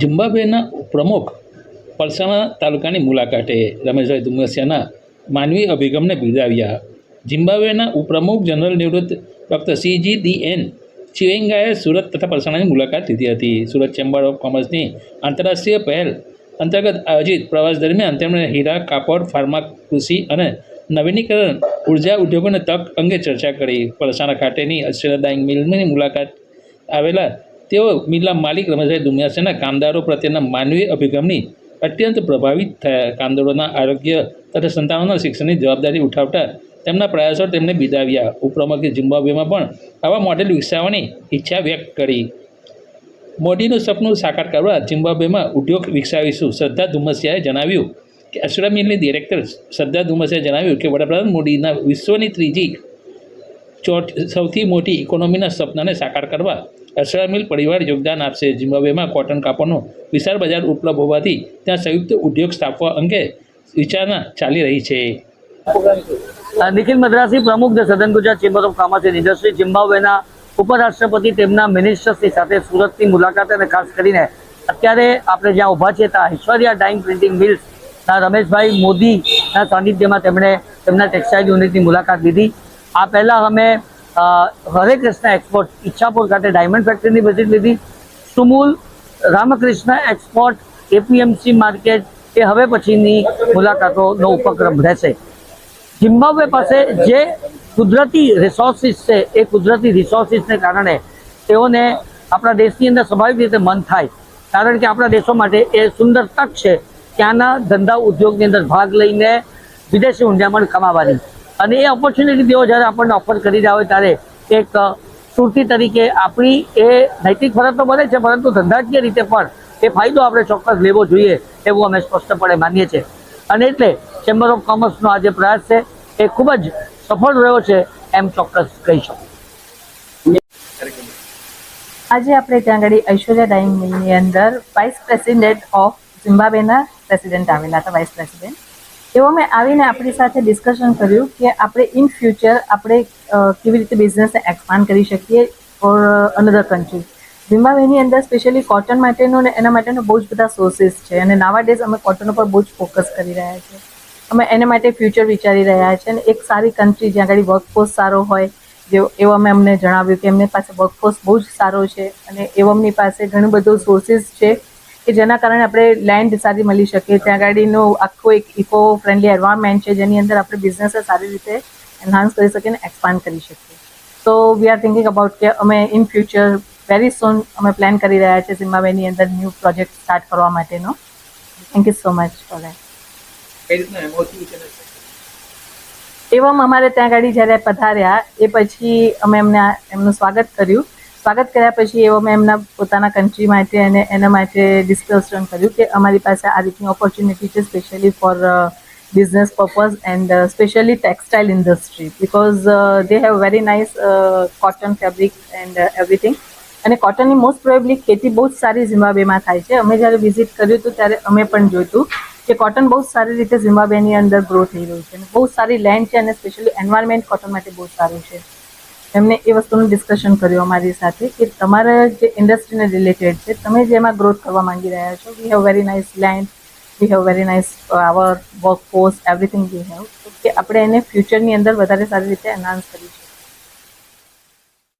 ઝિમ્બાબ્વેના પ્રમુખ પલસાણા તાલુકાની મુલાકાતે રમેશભાઈ ધુમ્મસિયાના માનવી અભિગમને બિરદાવ્યા. ઝિમ્બાબ્વેના ઉપપ્રમુખ જનરલ નિવૃત્ત doctor C G D N ચિવેંગાએ Surat તથા પલસાણાની મુલાકાત લીધી હતી. સુરત ચેમ્બર ઓફ કોમર્સની આંતરરાષ્ટ્રીય પહેલ અંતર્ગત આયોજિત પ્રવાસ દરમિયાન તેમણે હીરા, કાપડ, ફાર્મા, કૃષિ અને નવીનીકરણ, ઊર્જા ઉદ્યોગોને તક અંગે ચર્ચા કરી. પલસાણા ખાતેની અશ્વર ડાઇંગ મિલની મુલાકાત આવેલા તેઓ મિલના માલિક રમેશભાઈ દુમિયાસેના કામદારો પ્રત્યેના માનવીય અભિગમની અત્યંત પ્રભાવિત થયા. કામદારોના આરોગ્ય તથા સંતાનોના શિક્ષણની જવાબદારી ઉઠાવતા તેમના પ્રયાસો તેમને બિદાવ્યા. ઉપપ્રમુખે ઝિમ્બાબ્વેમાં પણ આવા મોડેલ વિકસાવવાની ઈચ્છા વ્યક્ત કરી. મોદીનું સપનું સાકાર કરવા ઝિમ્બાબ્વેમાં ઉદ્યોગ વિકસાવીશું. શ્રદ્ધા ધુમ્મસિયાએ જણાવ્યું કે અશ્રા મિલની ડિરેક્ટર શ્રદ્ધા ધુમ્મસિયાએ જણાવ્યું કે વડાપ્રધાન મોદીના વિશ્વની ત્રીજી સૌથી મોટી ઇકોનોમીના સપનાને સાકાર કરવા અશ્રા મિલ પરિવાર યોગદાન આપશે. ઝિમ્બાબ્વેમાં કોટન કાપડનું વિશાળ બજાર ઉપલબ્ધ હોવાથી ત્યાં સંયુક્ત ઉદ્યોગ સ્થાપવા અંગે વિચારણા ચાલી રહી છે. નિખિલ મદ્રાસી પ્રમુખ the southern Gujarat chamber of commerce and industry જિમ્બાબ્વેના ઉપરાષ્ટ્રપતિ તેમના મિનિસ્ટર્સની સાથે સુરતની મુલાકાત અને ખાસ કરીને અત્યારે આપણે જ્યાં ઊભા છીએ ત્યાં ઐશ્વર્યા ડાઇંગ પ્રિન્ટિંગ મિલ્સના રમેશભાઈ મોદીના સાનિધ્યમાં તેમણે તેમના ટેક્સટાઇલ યુનિટની મુલાકાત લીધી. આ પહેલાં અમે હરે કૃષ્ણ એક્સપોર્ટ ઈચ્છાપુર ખાતે ડાયમંડ ફેક્ટરીની વિઝિટ લીધી. Sumul Ramkrishna export APMC market એ હવે પછીની મુલાકાતોનો ઉપક્રમ રહેશે. ઝિમ્બાબ્વે પાસે જે કુદરતી રિસોર્સિસ છે, એ કુદરતી રિસોર્સિસને કારણે તેઓને આપણા દેશની અંદર સ્વાભાવિક રીતે મન થાય. કારણ કે આપણા દેશો માટે એ સુંદર તક છે. ત્યાંના ધંધા ઉદ્યોગની અંદર ભાગ લઈને વિદેશી ઊંડામણ કમાવાની. અને એ ઓપોર્ચ્યુનિટી તેઓ જ્યારે આપણને ઓફર કરી રહ્યા હોય ત્યારે એક સુરતી તરીકે આપણી એ નૈતિક ફરજ તો બને છે, પરંતુ ધંધાકીય રીતે પણ એ ફાયદો આપણે ચોક્કસ લેવો જોઈએ એવું અમે સ્પષ્ટપણે માનીએ છીએ. અને એટલે ચેમ્બર ઓફ કોમર્સનો આ જે પ્રયાસ છે, એ ખૂબ જ સફળ રહ્યો છે એમ ચોક્કસ કહી શકું. આજે આપણે ત્યાં આગળ ઐશ્વર્યા ડાઇંગ મિલની અંદર વાઇસ પ્રેસિડેન્ટ ઓફ ઝિમ્બાબ્વેના પ્રેસિડેન્ટ આવેલા હતા વાઇસ પ્રેસિડેન્ટ એવો મેં આવીને આપણી સાથે ડિસ્કશન કર્યું કે આપણે ઇન ફ્યુચર આપણે કેવી રીતે બિઝનેસને એક્સપાન્ડ કરી શકીએ ફોર અનધર કન્ટ્રી ઝિમ્બાબ્વેની અંદર સ્પેશિયલી કોટન માટેનો ને એના માટેનો બહુ જ બધા સોર્સિસ છે અને નાવા ડેઝ અમે કોટન ઉપર બહુ જ ફોકસ કરી રહ્યા છીએ. અમે એને માટે ફ્યુચર વિચારી રહ્યા છીએ અને એક સારી કન્ટ્રી જ્યાં આગળ વર્કફોર્સ સારો હોય, જે, એવું અમે અમને જણાવ્યું કે એમની પાસે વર્કફોર્સ બહુ જ સારો છે અને એવું અમની પાસે ઘણું બધું સોર્સિસ છે કે જેના કારણે આપણે લેન્ડ સારી મળી શકે. ત્યાં ગાડીનું આખું એક ઇકો ફ્રેન્ડલી એન્વાયરમેન્ટ છે જેની અંદર આપણે બિઝનેસ સારી રીતે એન્હાન્સ કરી શકીએ અને એક્સપાન્ડ કરી શકીએ. તો વી આર થિંકિંગ અબાઉટ કે અમે ઇન ફ્યુચર વેરી સોન અમે પ્લાન કરી રહ્યા છીએ ઝિમ્બાબ્વેની અંદર ન્યૂ પ્રોજેક્ટ સ્ટાર્ટ કરવા માટેનો. Thank you so much for that એવમ અમારે ત્યાં ગાડી જ્યારે પધાર્યા એ પછી અમે એમને એમનું સ્વાગત કર્યું. સ્વાગત કર્યા પછી એવો મેં એમના પોતાના કન્ટ્રી માટે અને એના માટે ડિસ્કશન કર્યું કે અમારી પાસે આ રીતની ઓપોર્ચ્યુનિટી છે specially for business purpose and specially textile industry because they have very nice cotton fabric and everything અને કોટનની મોસ્ટ પ્રોબેબલી ખેતી બહુ જ સારી ઝિમ્બાબ્વેમાં થાય છે. અમે જ્યારે વિઝિટ કર્યું હતું ત્યારે અમે પણ જોયું કે કોટન બહુ સારી રીતે ઝિમ્બાબ્વેની અંદર ગ્રો થઈ રહ્યું છે અને બહુ સારી લેન્ડ છે અને સ્પેશિયલી એન્વાયરમેન્ટ કોટન માટે બહુ સારું છે. એમને એ વસ્તુનું ડિસ્કશન કર્યું અમારી સાથે કે તમારા જે ઇન્ડસ્ટ્રીને રિલેટેડ છે, તમે જેમાં ગ્રોથ કરવા માંગી રહ્યા છો we have very nice land we have very nice our workforce everything we have કે આપણે એને ફ્યુચરની અંદર વધારે સારી રીતે એન્હાન્સ કરી શકીએ.